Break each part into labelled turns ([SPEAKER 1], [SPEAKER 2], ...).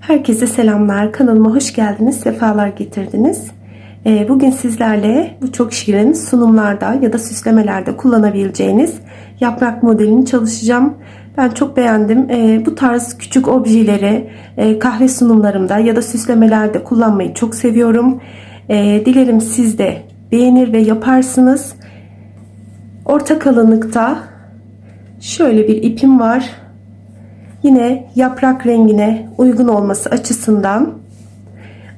[SPEAKER 1] Herkese selamlar. Kanalıma hoş geldiniz. Sefalar getirdiniz. Ee, Bugün sizlerle bu çok şirin sunumlarda ya da süslemelerde kullanabileceğiniz yaprak modelini çalışacağım. Ben çok beğendim. Ee, Bu tarz küçük objeleri e, kahve sunumlarımda ya da süslemelerde kullanmayı çok seviyorum. Ee, Dilerim siz de beğenir ve yaparsınız. Orta kalınlıkta şöyle bir ipim var. Yine yaprak rengine uygun olması açısından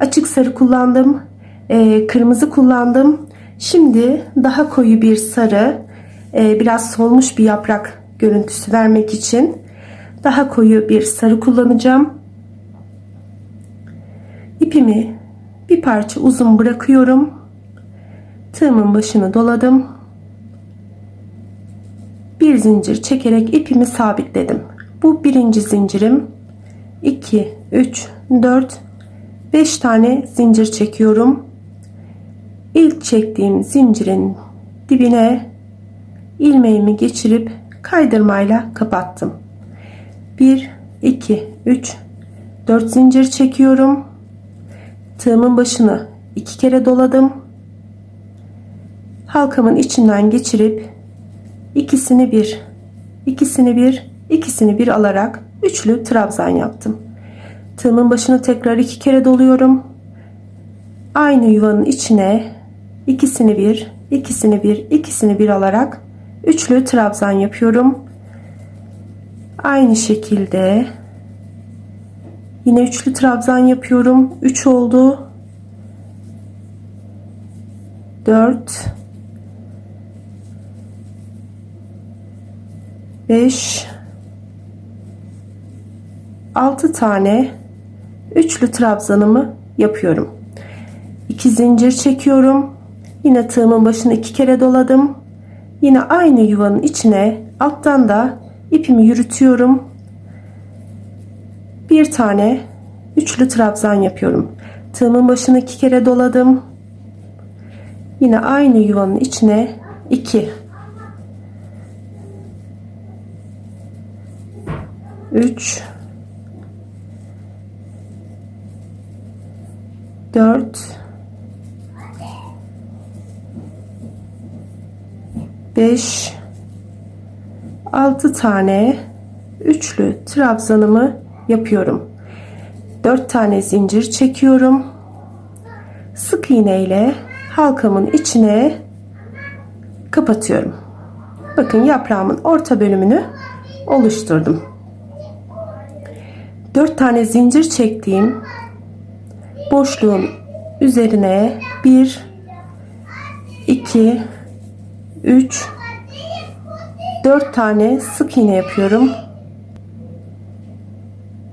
[SPEAKER 1] açık sarı kullandım. e, kırmızı kullandım. Şimdi daha koyu bir sarı, e, biraz solmuş bir yaprak görüntüsü vermek için daha koyu bir sarı kullanacağım. İpimi bir parça uzun bırakıyorum. Tığımın başını doladım. Bir zincir çekerek ipimi sabitledim. Bu birinci zincirim. 2, 3, 4, 5 tane zincir çekiyorum. İlk çektiğim zincirin dibine ilmeğimi geçirip kaydırmayla kapattım. 1, 2, 3, 4 zincir çekiyorum. Tığımın başını iki kere doladım. Halkamın içinden geçirip ikisini bir, ikisini bir, ikisini bir alarak üçlü trabzan yaptım. Tığımın başını tekrar iki kere doluyorum. Aynı yuvanın içine ikisini bir, ikisini bir, ikisini bir alarak üçlü trabzan yapıyorum. Aynı şekilde yine üçlü trabzan yapıyorum. 3 oldu. 4 5 6 tane üçlü trabzanımı yapıyorum. 2 zincir çekiyorum. Yine tığımın başını iki kere doladım. Yine aynı yuvanın içine alttan da ipimi yürütüyorum. Bir tane üçlü trabzan yapıyorum. Tığımın başını iki kere doladım. Yine aynı yuvanın içine 2 3 4 5 6 tane üçlü trabzanımı yapıyorum. 4 tane zincir çekiyorum. Sık iğne ile halkamın içine kapatıyorum. Bakın yaprağımın orta bölümünü oluşturdum. 4 tane zincir çektiğim boşluğun üzerine 1 2 3 4 tane sık iğne yapıyorum.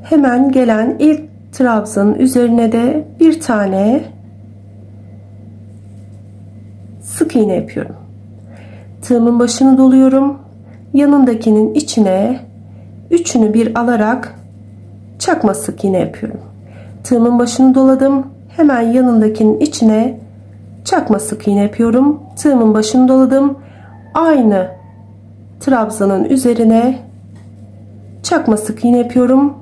[SPEAKER 1] Hemen gelen ilk trabzanın üzerine de bir tane sık iğne yapıyorum. Tığımın başını doluyorum. Yanındakinin içine üçünü bir alarak çakma sık iğne yapıyorum. Tığımın başını doladım. Hemen yanındakinin içine çakma sık iğne yapıyorum. Tığımın başını doladım. Aynı trabzanın üzerine çakma sık iğne yapıyorum.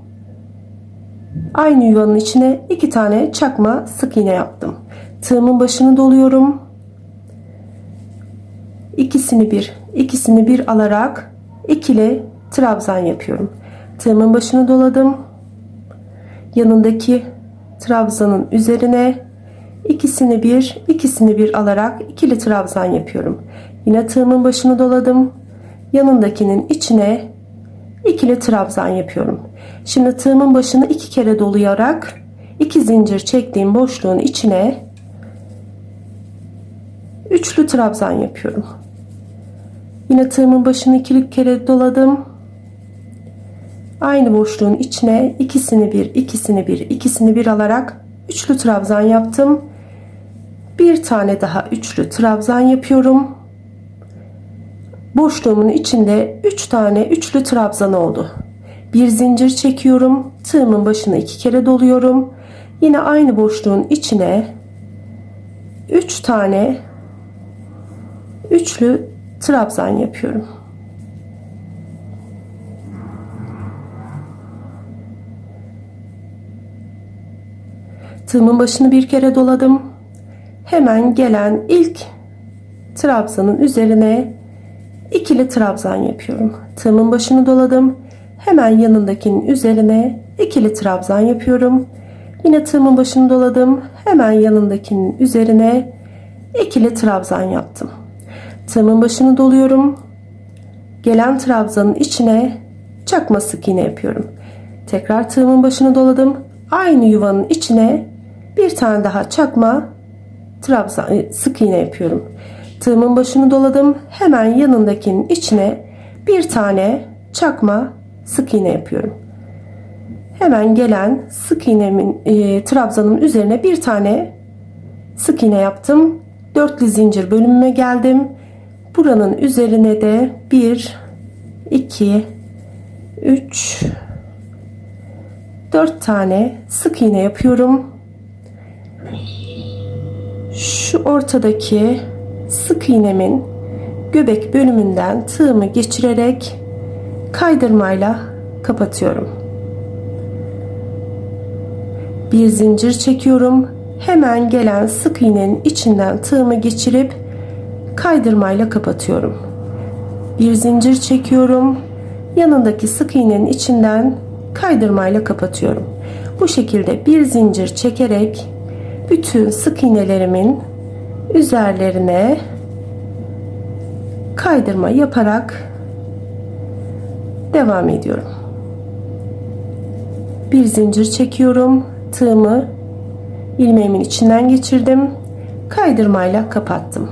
[SPEAKER 1] Aynı yuvanın içine iki tane çakma sık iğne yaptım. Tığımın başını doluyorum. İkisini bir, ikisini bir alarak ikili trabzan yapıyorum. Tığımın başını doladım. Yanındaki trabzanın üzerine ikisini bir, ikisini bir alarak ikili trabzan yapıyorum. Yine tığımın başını doladım. Yanındakinin içine ikili trabzan yapıyorum. Şimdi tığımın başını iki kere dolayarak iki zincir çektiğim boşluğun içine üçlü trabzan yapıyorum. Yine tığımın başını iki kere doladım. Aynı boşluğun içine ikisini bir, ikisini bir, ikisini bir alarak üçlü trabzan yaptım. Bir tane daha üçlü trabzan yapıyorum. Boşluğumun içinde 3 tane üçlü trabzan oldu. Bir zincir çekiyorum. Tığımın başına iki kere doluyorum. Yine aynı boşluğun içine 3 tane üçlü trabzan yapıyorum. Tığımın başını bir kere doladım. Hemen gelen ilk trabzanın üzerine ikili trabzan yapıyorum. Tığımın başını doladım. Hemen yanındakinin üzerine ikili trabzan yapıyorum. Yine tığımın başını doladım. Hemen yanındakinin üzerine ikili trabzan yaptım. Tığımın başını doluyorum. Gelen trabzanın içine çakma sık iğne yapıyorum. Tekrar tığımın başını doladım. Aynı yuvanın içine bir tane daha çakma trabzan e, sık iğne yapıyorum. Tığımın başını doladım. Hemen yanındakinin içine bir tane çakma sık iğne yapıyorum. Hemen gelen sık iğnemin e, trabzanın üzerine bir tane sık iğne yaptım. Dörtlü zincir bölümüme geldim. Buranın üzerine de 1 2 3 4 tane sık iğne yapıyorum. Şu ortadaki sık iğnemin göbek bölümünden tığımı geçirerek kaydırmayla kapatıyorum. Bir zincir çekiyorum. Hemen gelen sık iğnenin içinden tığımı geçirip kaydırmayla kapatıyorum. Bir zincir çekiyorum. Yanındaki sık iğnenin içinden kaydırmayla kapatıyorum. Bu şekilde bir zincir çekerek bütün sık iğnelerimin üzerlerine kaydırma yaparak devam ediyorum. Bir zincir çekiyorum. Tığımı ilmeğimin içinden geçirdim. Kaydırmayla kapattım.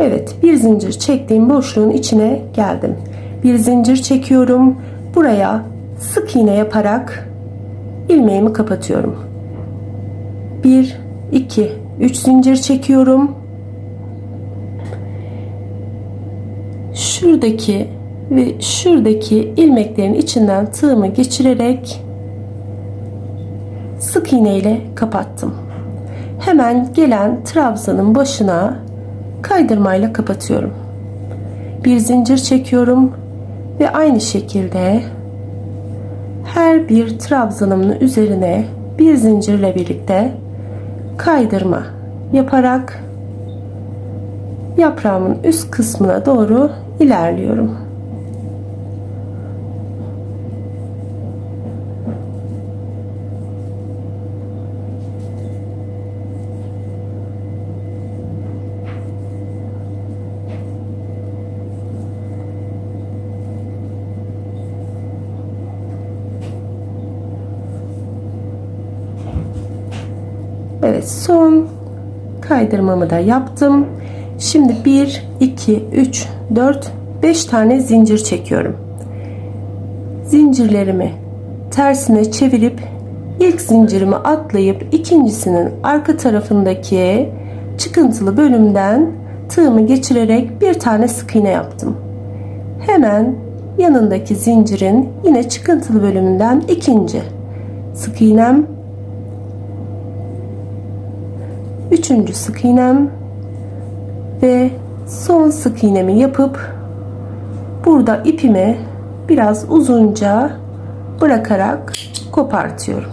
[SPEAKER 1] Evet bir zincir çektiğim boşluğun içine geldim. Bir zincir çekiyorum. Buraya sık iğne yaparak ilmeğimi kapatıyorum. 1 2 3 zincir çekiyorum. Şuradaki ve şuradaki ilmeklerin içinden tığımı geçirerek sık iğne ile kapattım. Hemen gelen trabzanın başına kaydırmayla kapatıyorum. Bir zincir çekiyorum ve aynı şekilde her bir trabzanımın üzerine bir zincirle birlikte kaydırma yaparak yaprağımın üst kısmına doğru ilerliyorum. Son kaydırmamı da yaptım. Şimdi 1 2 3 4 5 tane zincir çekiyorum. Zincirlerimi tersine çevirip ilk zincirimi atlayıp ikincisinin arka tarafındaki çıkıntılı bölümden tığımı geçirerek bir tane sık iğne yaptım. Hemen yanındaki zincirin yine çıkıntılı bölümünden ikinci sık iğnem üçüncü sık iğnem ve son sık iğnemi yapıp burada ipimi biraz uzunca bırakarak kopartıyorum.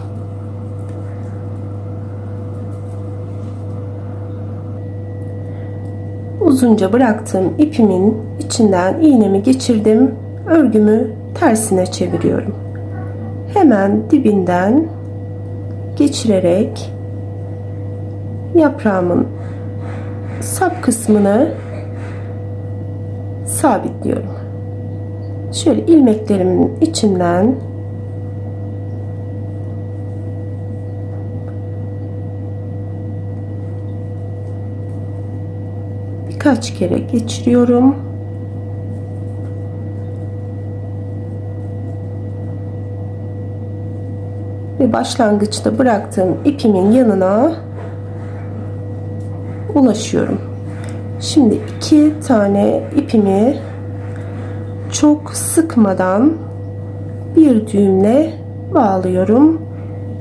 [SPEAKER 1] Uzunca bıraktığım ipimin içinden iğnemi geçirdim. Örgümü tersine çeviriyorum. Hemen dibinden geçirerek yaprağımın sap kısmını sabitliyorum. Şöyle ilmeklerimin içinden birkaç kere geçiriyorum. Ve başlangıçta bıraktığım ipimin yanına ulaşıyorum. Şimdi iki tane ipimi çok sıkmadan bir düğümle bağlıyorum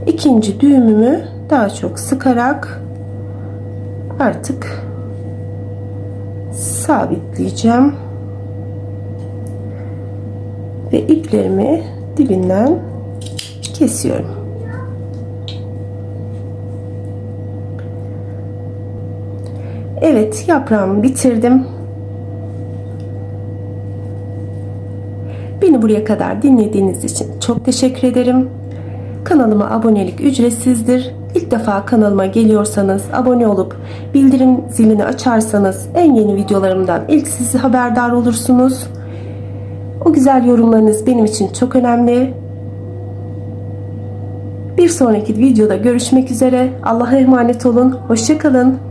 [SPEAKER 1] ikinci düğümümü daha çok sıkarak artık sabitleyeceğim ve iplerimi dibinden kesiyorum. Evet yaprağımı bitirdim. Beni buraya kadar dinlediğiniz için çok teşekkür ederim. Kanalıma abonelik ücretsizdir. İlk defa kanalıma geliyorsanız abone olup bildirim zilini açarsanız en yeni videolarımdan ilk siz haberdar olursunuz. O güzel yorumlarınız benim için çok önemli. Bir sonraki videoda görüşmek üzere. Allah'a emanet olun. Hoşçakalın.